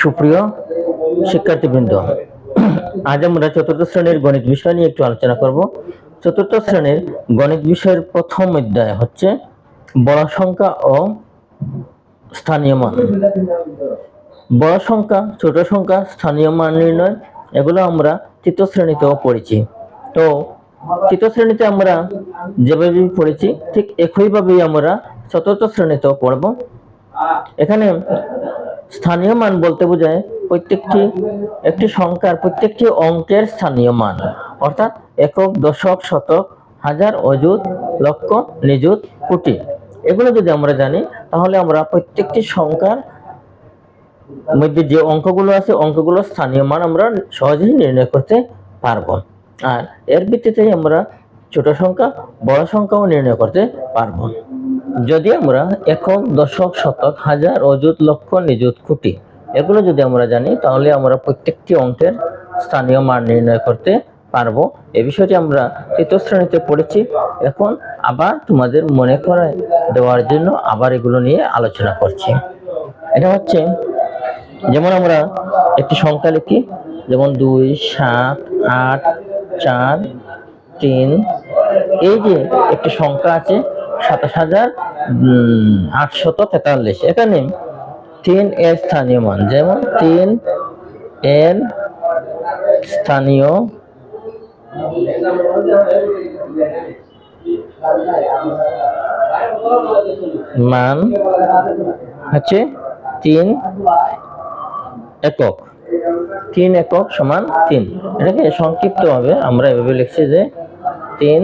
সুপ্রিয় শিক্ষার্থীবৃন্দ, আজ আমরা চতুর্থ শ্রেণির গণিত বিষয় নিয়ে একটু আলোচনা করব। চতুর্থ শ্রেণির গণিত বিষয়ের প্রথম অধ্যায় হচ্ছে বড় সংখ্যা ও স্থানীয় মান। বড় সংখ্যা, ছোট সংখ্যা, স্থানীয় মান নির্ণয়, এগুলো আমরা তৃতীয় শ্রেণীতেও পড়েছি। তো তৃতীয় শ্রেণীতে আমরা যেভাবে পড়েছি, ঠিক একইভাবেই আমরা চতুর্থ শ্রেণীতেও পড়ব। এখানে স্থানীয় মান বলতে বোঝায় প্রত্যেকটি একটি সংখ্যার প্রত্যেকটি অঙ্কের স্থানীয় মান। অর্থাৎ একক, দশক, শতক, হাজার, অযুত, লক্ষ, নিযুত, কোটি। এগুলো যদি আমরা জানি, তাহলে আমরা প্রত্যেকটি সংখ্যার মধ্যে যে অঙ্কগুলো আছে অঙ্কগুলো স্থানীয় মান আমরা সহজেই নির্ণয় করতে পারব। আর এর ভিত্তিতেই আমরা ছোট সংখ্যা, বড় সংখ্যাও নির্ণয় করতে পারব। যদি আমরা একক দশক শতক হাজার অযুত লক্ষ নিযুত কোটি, এগুলো যদি আমরা জানি, তাহলে আমরা প্রত্যেকটি অঙ্কের স্থানীয় মান নির্ণয় করতে পারব। এ বিষয়টি আমরা তৃতীয় শ্রেণীতে পড়েছি। এখন আবার তোমাদের মনে করে দেওয়ার জন্য আবার এগুলো নিয়ে আলোচনা করছি। এটা হচ্ছে, যেমন আমরা একটি সংখ্যা লিখি, যেমন দুই, সাত, আট, চার, তিন। এই যে একটি সংখ্যা আছে সাতাশ হাজার আটশত তেতাল্লিশ। এখানে তিন এর স্থানীয় মান। যেমন তিন এর স্থানীয় মান হচ্ছে তিন একক। তিন একক সমান তিন। এটাকে সংক্ষিপ্ত ভাবে আমরা এভাবে লিখছি যে তিন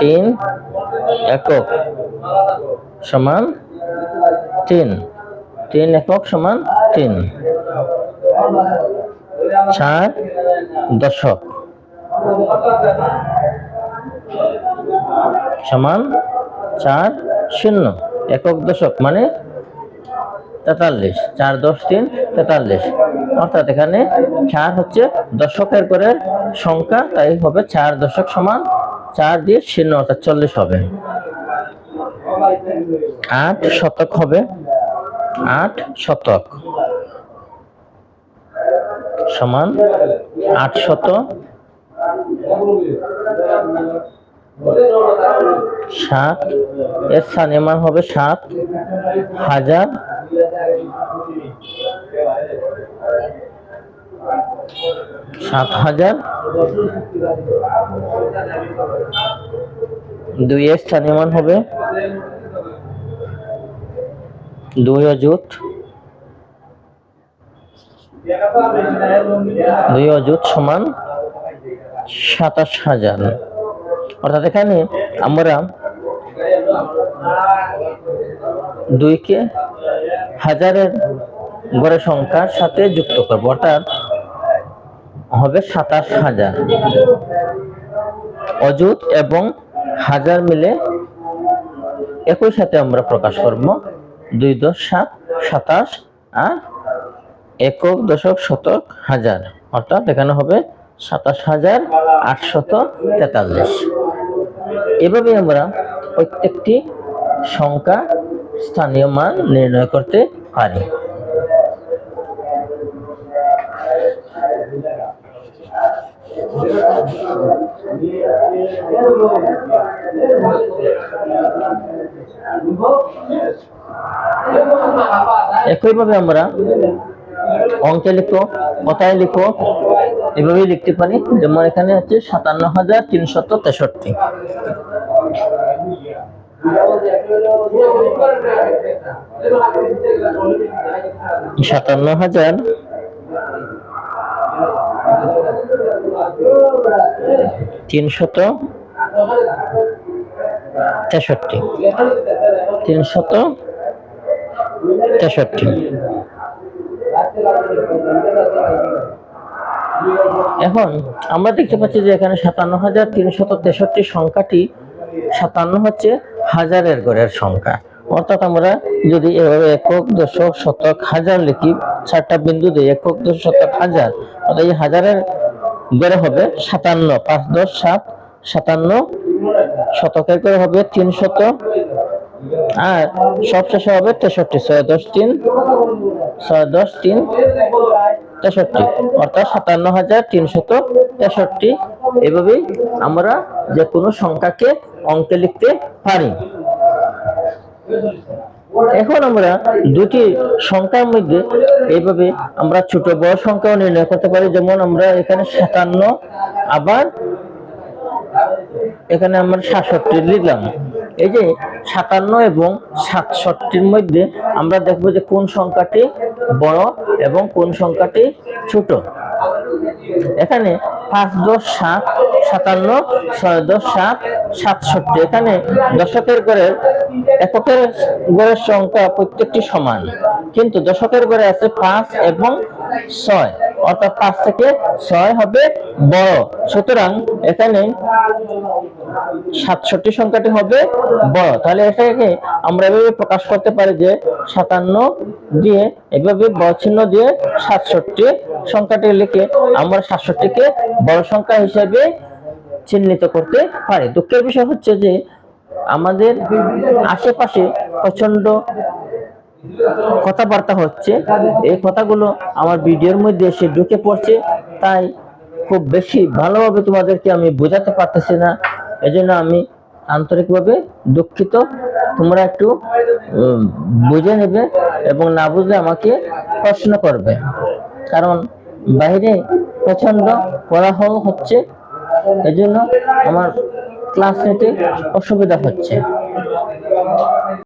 তিন, একক সমান তিন। তিন একক সমান তিন। চার দশক সমান চার শূন্য। একক দশক মানে তেতাল্লিশ, চার দশ তিন তেতাল্লিশ। অর্থাৎ এখানে চার হচ্ছে দশকের করে সংখ্যা, তাই হবে চার দশক সমান চার দিয়ে শূন্য, অর্থাৎ চল্লিশ হবে। আট শতক হবে। আট শতক সমান আট শত সাত, এর স্থানীয় মান হবে সাত হাজার সাত হাজার। দুই এর স্থানীয় মান হবে দুই অযুত। দুই অযুত সমান সাতাশ হাজার। অর্থাৎ এখানে আমরা দুইকে হাজারের গড়ের সংখ্যার সাথে যুক্ত করব, অর্থাৎ হবে সাতাশ হাজার। অযুত এবং হাজার মিলে একই সাথে আমরা প্রকাশ করব দুই দশ সাত, সাতাশ আর একক দশক শতক হাজার। অর্থাৎ এখানে হবে সাতাশ হাজার আটশত তেতাল্লিশ। এভাবে আমরা প্রত্যেকটি সংখ্যা স্থানীয় মান নির্ণয় করতে পারি। একইভাবে আমরা অঙ্কে লিখো কথায় লিখো এভাবেই লিখতে পারি, যেমন এখানে হচ্ছে সাতান্ন হাজার তিনশত তেষট্টি। সাতান্ন হাজার তিনশত তেষট্টি। তিনশত তেষট্টি। এখন আমরা দেখতে পাচ্ছি যে এখানে সাতান্ন হাজার তিনশত তেষট্টি সংখ্যাটি, সাতান্ন হচ্ছে হাজারের গড়ের সংখ্যা। অর্থাৎ আমরা যদি এভাবে একক, দশক, শতক, হাজার লিখি, চারটা বিন্দু দিয়ে একক, দশক, শতক, হাজার অর্থাৎ এই হাজারের গড়ে হবে সাতান্ন, পাঁচ দশ সাত, সাতান্ন শতকের করে হবে তিন শত আর সবশেষে হবে তেষট্টি, ছয় দশ তিন, ছয় দশ তিন তেষট্টি, অর্থাৎ সাতান্ন হাজার তিনশত তেষট্টি। এভাবেই আমরা যে কোনো সংখ্যাকে অঙ্কে লিখতে পারি। এখন আমরা দুটি সংখ্যার মধ্যে এইভাবে আমরা ছোট বড় সংখ্যাও নির্ণয় করতে পারি। যেমন আমরা এখানে সাতান্ন আবার এখানে আমরা সাতষট্টি লিখলাম। এই যে সাতান্ন এবং সাতষট্টির মধ্যে আমরা দেখব যে কোন সংখ্যাটি বড় এবং কোন সংখ্যাটি ছোট? এখানে পাঁচ দশ সাত, সাতান্ন, ছয় দশ, সাত, সাতষট্টি। এখানে দশকের গড়ে এককের গড়ের সংখ্যা প্রত্যেকটি সমান। কিন্তু দশকের গড়ে আছে পাঁচ এবং ছয়। অর্থাৎ পাঁচ থেকে ছয় হবে বড়। সুতরাং এখানে সাতষট্টি সংখ্যাটি হবে বড়। তাহলে এটাকে আমরা এভাবে প্রকাশ করতে পারি যে সাতান্ন দিয়ে, এভাবে বড় চিহ্ন দিয়ে সাতষট্টি সংখ্যাটি লিখে আমরা সাতষট্টিকে বড় সংখ্যা হিসেবে চিহ্নিত করতে পারি। দুঃখের বিষয় হচ্ছে যে আমাদের আশেপাশে প্রচণ্ড কথাবার্তা হচ্ছে। এই কথাগুলো আমার ভিডিওর মধ্যে এসে ঢুকে পড়ছে। তাই খুব বেশি ভালোভাবে তোমাদেরকে আমি বোঝাতে পারতেছি না। এজন্য আমি আন্তরিকভাবে দুঃখিত। তোমরা একটু বুঝে নেবে এবং না বুঝলে আমাকে প্রশ্ন করবে। কারণ বাইরে প্রচণ্ড কোলাহল হচ্ছে। এজন্য আমার ক্লাস নিতে অসুবিধা হচ্ছে।